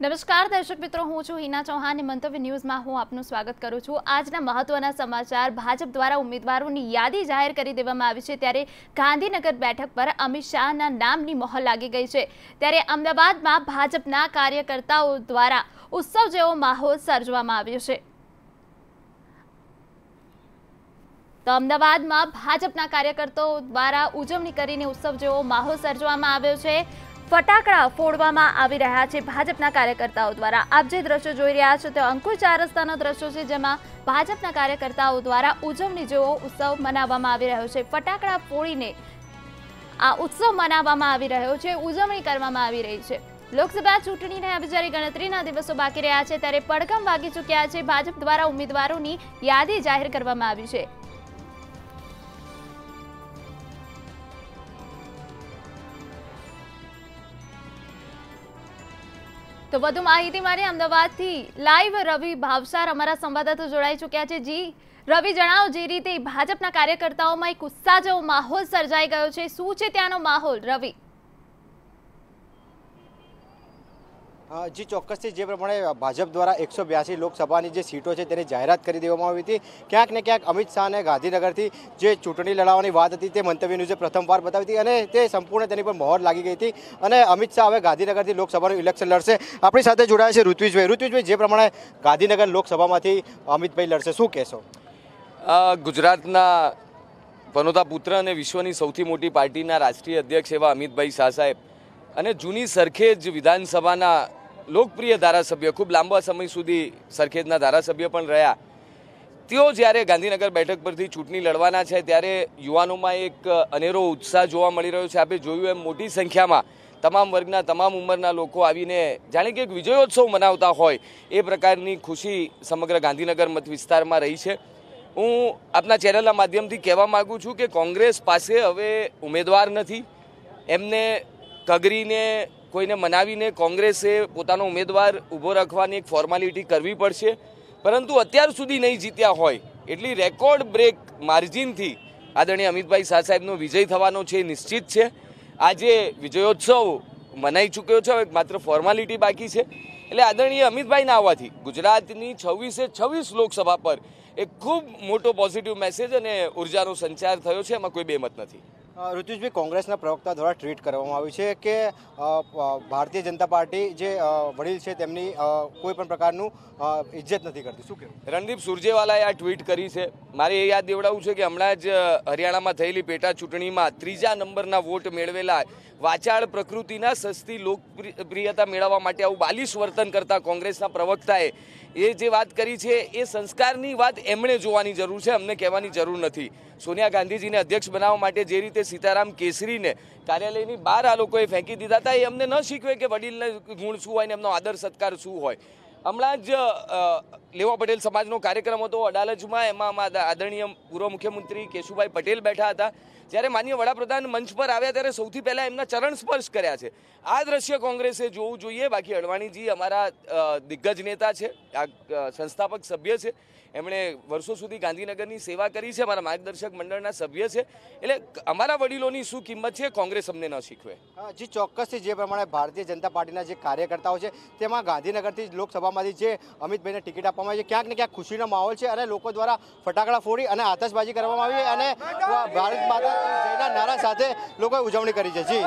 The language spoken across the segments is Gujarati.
નમસ્કાર, દર્શક મિત્રો, હું છું હિના ચૌહાણ. મંતવ્ય ન્યૂઝમાં હું આપનું સ્વાગત કરું છું. આજના મહત્વના સમાચાર, ભાજપ દ્વારા ઉમેદવારોની યાદી જાહેર કરી દેવામાં આવી છે ત્યારે ગાંધીનગર બેઠક પર અમિત શાહના નામની મહોર લાગી ગઈ છે. ત્યારે અમદાવાદમાં ભાજપના કાર્યકર્તાઓ દ્વારા ઉત્સવ જેવો માહોલ સર્જવામાં આવ્યો છે. તો અમદાવાદમાં ભાજપના કાર્યકર્તાઓ દ્વારા ઉજવણી કરીને ઉત્સવ જેવો માહોલ સર્જવામાં આવ્યો છે. ફટાકડા ફોડવામાં આવી રહ્યા છે ભાજપના કાર્યકર્તાઓ દ્વારા. આપ જે દ્રશ્યો જોઈ રહ્યા છો તે અંકુર ચાર રસ્તાનો દ્રશ્યો છે જેમાં ભાજપના કાર્યકર્તાઓ દ્વારા ઉજવણી જેવો ઉત્સવ મનાવવામાં આવી રહ્યો છે. ફટાકડા ફોડીને આ ઉત્સવ મનાવવામાં આવી રહ્યો છે, ઉજવણી કરવામાં આવી રહી છે. લોકસભા ચૂંટણીને હવે જ્યારે ગણતરીના દિવસો બાકી રહ્યા છે, ત્યારે પડઘમ વાગી ચૂક્યા છે. ભાજપ દ્વારા ઉમેદવારોની યાદી જાહેર કરવામાં આવી છે. તો વધુ માહિતી માટે અમદાવાદથી લાઈવ રવિ ભાવસાર અમારા સંવાદદાતા જોડાઈ ચૂક્યા છે. જી, રવિ જણાવો, જે રીતે ભાજપના કાર્યકર્તાઓમાં એક ઉત્સાહ જેવો માહોલ સર્જાઈ ગયો છે. શું છે ત્યાંનો માહોલ, રવિ? જી, ચોક્કસથી જે પ્રમાણે ભાજપ દ્વારા એકસો બ્યાસી લોકસભાની જે સીટો છે તેની જાહેરાત કરી દેવામાં આવી હતી. ક્યાંક ને ક્યાંક અમિત શાહને ગાંધીનગરથી જે ચૂંટણી લડાવવાની વાત હતી તે મંતવ્યનું જે પ્રથમવાર બતાવી હતી અને તે સંપૂર્ણ તેની પર મહોર લાગી ગઈ હતી. અને અમિત શાહ હવે ગાંધીનગરથી લોકસભાનું ઇલેક્શન લડશે. આપણી સાથે જોડાયા છે ઋત્વિજભાઈ. ઋત્વિજભાઈ, જે પ્રમાણે ગાંધીનગર લોકસભામાંથી અમિતભાઈ લડશે, શું કહેશો? ગુજરાતના પનોતા પુત્ર અને વિશ્વની સૌથી મોટી પાર્ટીના રાષ્ટ્રીય અધ્યક્ષ એવા અમિતભાઈ શાહ સાહેબ અને જૂની સરખેજ વિધાનસભાના લોકપ્રિય ધારાસભ્ય, ખૂબ લાંબા સમય સુધી સરખેજના ધારાસભ્ય પણ રહ્યા. તેઓ જ્યારે ગાંધીનગર બેઠક પરથી ચૂંટણી લડવાના છે, ત્યારે યુવાનોમાં એક અનેરો ઉત્સાહ જોવા મળી રહ્યો છે. આપણે જોયું એમ, મોટી સંખ્યામાં તમામ વર્ગના, તમામ ઉંમરના લોકો આવીને જાણે કે એક વિજયોત્સવ મનાવતા હોય એ પ્રકારની ખુશી સમગ્ર ગાંધીનગર મત વિસ્તારમાં રહી છે. હું આપના ચેનલના માધ્યમથી કહેવા માગું છું કે કોંગ્રેસ પાસે હવે ઉમેદવાર નથી. એમને કગરીને કોઈને મનાવીને કોંગ્રેસે પોતાનો ઉમેદવાર ઊભો રાખવાની એક ફોર્માલિટી કરવી પડશે. પરંતુ અત્યાર સુધી નહીં જીત્યા હોય એટલી રેકોર્ડ બ્રેક માર્જિનથી આદરણીય અમિતભાઈ શાહ સાહેબનો વિજય થવાનો છે નિશ્ચિત છે. આજે વિજયોત્સવ મનાઈ ચૂક્યો છે એક માત્ર ફોર્માલિટી બાકી છે. એટલે આદરણીય અમિતભાઈના આવવાથી ગુજરાતની છવ્વીસે છવ્વીસ લોકસભા પર એક ખૂબ મોટો પોઝિટિવ મેસેજ અને ઉર્જાનો સંચાર થયો છે, એમાં કોઈ બેમત નથી. ઋતુજભાઈ કોંગ્રેસના પ્રવક્તા દ્વારા ટ્વીટ કરવામાં આવ્યું છે કે ભારતીય જનતા પાર્ટી જે વડીલ છે તેમની કોઈ પણ પ્રકારનું ઇજ્જત નથી કરતી. શું કહેવું? રણદીપ સુરજેવાલાએ આ ટ્વીટ કરી છે. મારે એ યાદ દેવડાવું છે કે હમણાં જ હરિયાણામાં થયેલી પેટા ચૂંટણીમાં ત્રીજા નંબરના વોટ મેળવેલા વાચાળ પ્રકૃતિના સસ્તી લોકપ્રિયતા મેળવવા માટે આવું બાલિશ વર્તન કરતા કોંગ્રેસના પ્રવક્તાએ એ જે વાત કરી છે, એ સંસ્કારની વાત એમણે જોવાની જરૂર છે. અમને કહેવાની જરૂર નથી. સોનિયા ગાંધીજીને અધ્યક્ષ બનાવવા માટે જે રીતે સીતારામ કેસરીને કાર્યાલયની બહાર આ લોકોએ ફેંકી દીધા હતા, એ અમને ન શીખવે કે વડીલને ગુણ શું હોય ને એમનો આદર સત્કાર શું હોય. હમણાં જ લેવા પટેલ સમાજનો કાર્યક્રમ હતો. અડાલજમાં એમાં આદરણીય પૂર્વ મુખ્યમંત્રી કેશુભાઈ પટેલ બેઠા હતા. જ્યારે માન્ય વડાપ્રધાન મંચ પર આવ્યા ત્યારે સૌથી પહેલાં એમના ચરણ સ્પર્શ કર્યા છે. આ દ્રશ્ય કોંગ્રેસે જોવું જોઈએ. બાકી અડવાણીજી અમારા દિગ્ગજ નેતા છે. આ સંસ્થાપક સભ્ય છે. એમણે વર્ષો સુધી ગાંધીનગરની સેવા કરી છે. અમારા માર્ગદર્શક મંડળના સભ્ય છે. એટલે અમારા વડીલોની શું કિંમત છે? કોંગ્રેસ અમને ન શીખવે. જી, ચોક્કસથી જે પ્રમાણે ભારતીય જનતા પાર્ટીના જે કાર્યકર્તાઓ છે, તેમાં ગાંધીનગરથી લોકસભામાંથી જે અમિતભાઈને ટિકિટ આપવામાં આવી છે ક્યાંક ને ક્યાંક ખુશીનો માહોલ છે અને લોકો દ્વારા ફટાકડા ફોડી અને આતશબાજી કરવામાં આવી અને ભારત માતા નારા સાથે લોકોએ ઉજવણી કરી છે. જી.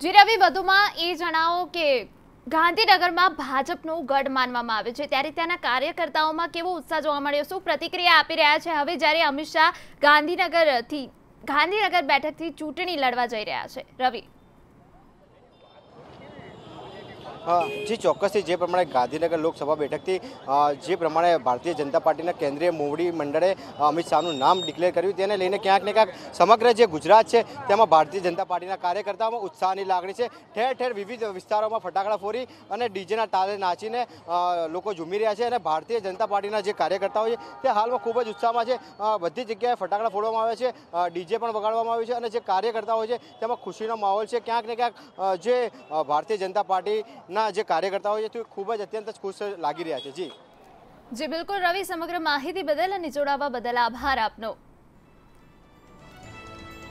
જી રવિ, વધુમાં એ જણાવો કે ગાંધીનગરમાં ભાજપનું ગઢ માનવામાં આવે છે. ત્યારે ત્યાંના કાર્યકર્તાઓમાં કેવો ઉત્સાહ જોવા મળ્યો? શું પ્રતિક્રિયા આપી રહ્યા છે? હવે જ્યારે અમિત શાહ ગાંધીનગરથી ગાંધીનગર બેઠકથી ચૂંટણી લડવા જઈ રહ્યા છે. રવિ. જી ચોક્કસથી જે પ્રમાણે ગાંધીનગર લોકસભા બેઠકથી જે પ્રમાણે ભારતીય જનતા પાર્ટીના કેન્દ્રીય મોવડી મંડળે અમિત શાહનું નામ ડિક્લેર કર્યું તેને લઈને ક્યાંક ને ક્યાંક સમગ્ર જે ગુજરાત છે, તેમાં ભારતીય જનતા પાર્ટીના કાર્યકર્તાઓમાં ઉત્સાહની લાગણી છે. ઠેર ઠેર વિવિધ વિસ્તારોમાં ફટાકડા ફોડી અને ડીજેના તાલે નાચીને લોકો ઝૂમી રહ્યા છે અને ભારતીય જનતા પાર્ટીના જે કાર્યકર્તાઓ છે, તે હાલમાં ખૂબ જ ઉત્સાહમાં છે. બધી જગ્યાએ ફટાકડા ફોડવામાં આવે છે ડીજે પણ વગાડવામાં આવ્યું છે અને જે કાર્યકર્તાઓ છે, તેમાં ખુશીનો માહોલ છે. ક્યાંક ને ક્યાંક જે ભારતીય જનતા પાર્ટી ના, જે કાર્યકર્તાઓ છે, તે ખૂબ જ અત્યંત ખુશ લાગી રહ્યા છે. જી. જી, બિલકુલ રવિ, સમગ્ર માહિતી બદલ અને જોડાવા બદલ આભાર આપનો.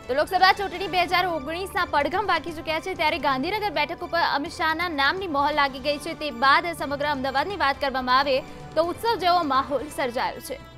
તો લોકસભા ચૂંટણી બે હજાર ઓગણીસના પડઘમ બાકી ચૂક્યા છે, ત્યારે ગાંધીનગર બેઠક ઉપર અમિત શાહના નામની મોહર લાગી ગઈ છે. તે બાદ સમગ્ર અમદાવાદની વાત કરવામાં આવે, તો ઉત્સવ જેવો માહોલ સર્જાયો છે.